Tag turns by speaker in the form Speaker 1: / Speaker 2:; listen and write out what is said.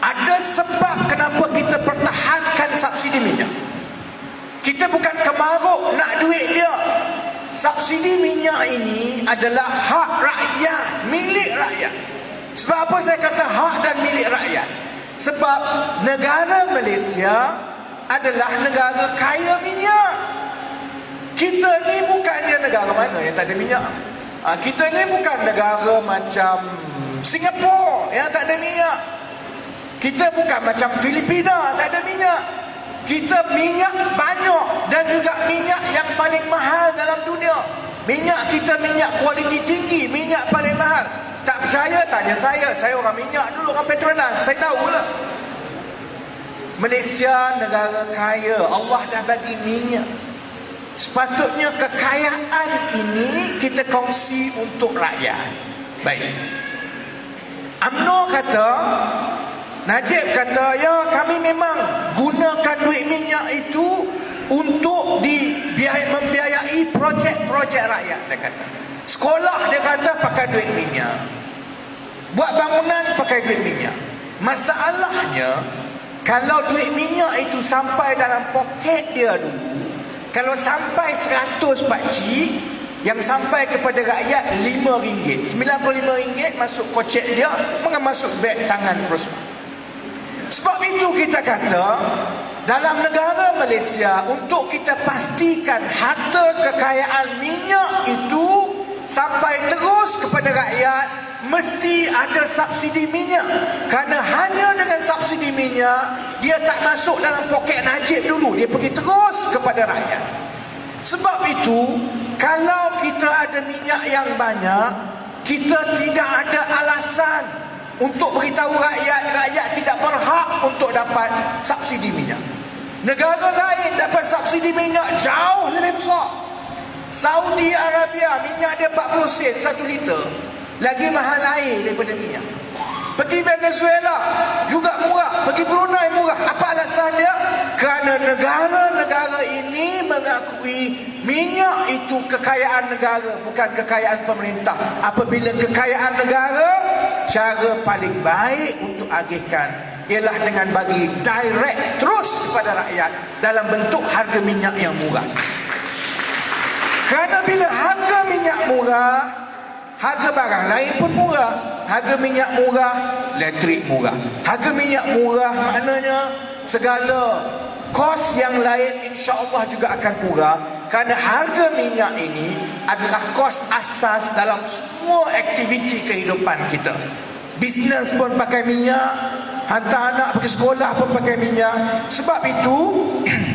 Speaker 1: ada sebab kenapa kita pertahankan subsidi minyak. Kita bukan kemaruk nak duit dia. Subsidi minyak ini adalah hak rakyat, milik rakyat. Sebab apa saya kata hak dan milik rakyat? Sebab negara Malaysia adalah negara kaya minyak. Kita ni bukannya negara mana yang tak ada minyak. Ha, kita ni bukan negara macam Singapura yang tak ada minyak. Kita bukan macam Filipina tak ada minyak. Kita minyak banyak dan juga minyak yang paling mahal dalam dunia. Minyak kita minyak kualiti tinggi, minyak paling mahal. Tak percaya tanya saya, saya orang minyak dulu orang Petronas, saya tahulah. Malaysia negara kaya, Allah dah bagi minyak. Sepatutnya kekayaan ini kita kongsi untuk rakyat. Baik. UMNO kata Najib kata ya kami memang gunakan duit minyak itu untuk dibiayai membiayai projek-projek rakyat dia kata. Sekolah dia kata pakai duit minyak. Buat bangunan pakai duit minyak. Masalahnya kalau duit minyak itu sampai dalam poket dia dulu kalau sampai 100 pakcik yang sampai kepada rakyat RM5 RM95 masuk kocek dia masuk beg tangan Rosman sebab itu kita kata dalam negara Malaysia untuk kita pastikan harta kekayaan minyak itu sampai terus kepada rakyat mesti ada subsidi minyak. Kerana hanya dengan subsidi minyak dia tak masuk dalam poket Najib dulu. Dia pergi terus kepada rakyat. Sebab itu kalau kita ada minyak yang banyak kita tidak ada alasan untuk beritahu rakyat rakyat tidak berhak untuk dapat subsidi minyak. Negara lain dapat subsidi minyak jauh lebih besar. Saudi Arabia minyak dia 40 sen 1 liter. Lagi mahal air daripada minyak. Pergi Venezuela juga murah. Pergi Brunei murah. Apa alasan dia? Kerana negara-negara ini mengakui minyak itu kekayaan negara bukan kekayaan pemerintah. Apabila kekayaan negara cara paling baik untuk agihkan ialah dengan bagi direct terus kepada rakyat dalam bentuk harga minyak yang murah. Kerana bila harga minyak murah harga barang lain pun murah. Harga minyak murah elektrik murah. Harga minyak murah maknanya segala kos yang lain insya Allah juga akan murah kerana harga minyak ini adalah kos asas dalam semua aktiviti kehidupan kita. Bisnes pun pakai minyak hantar anak pergi sekolah pun pakai minyak. Sebab itu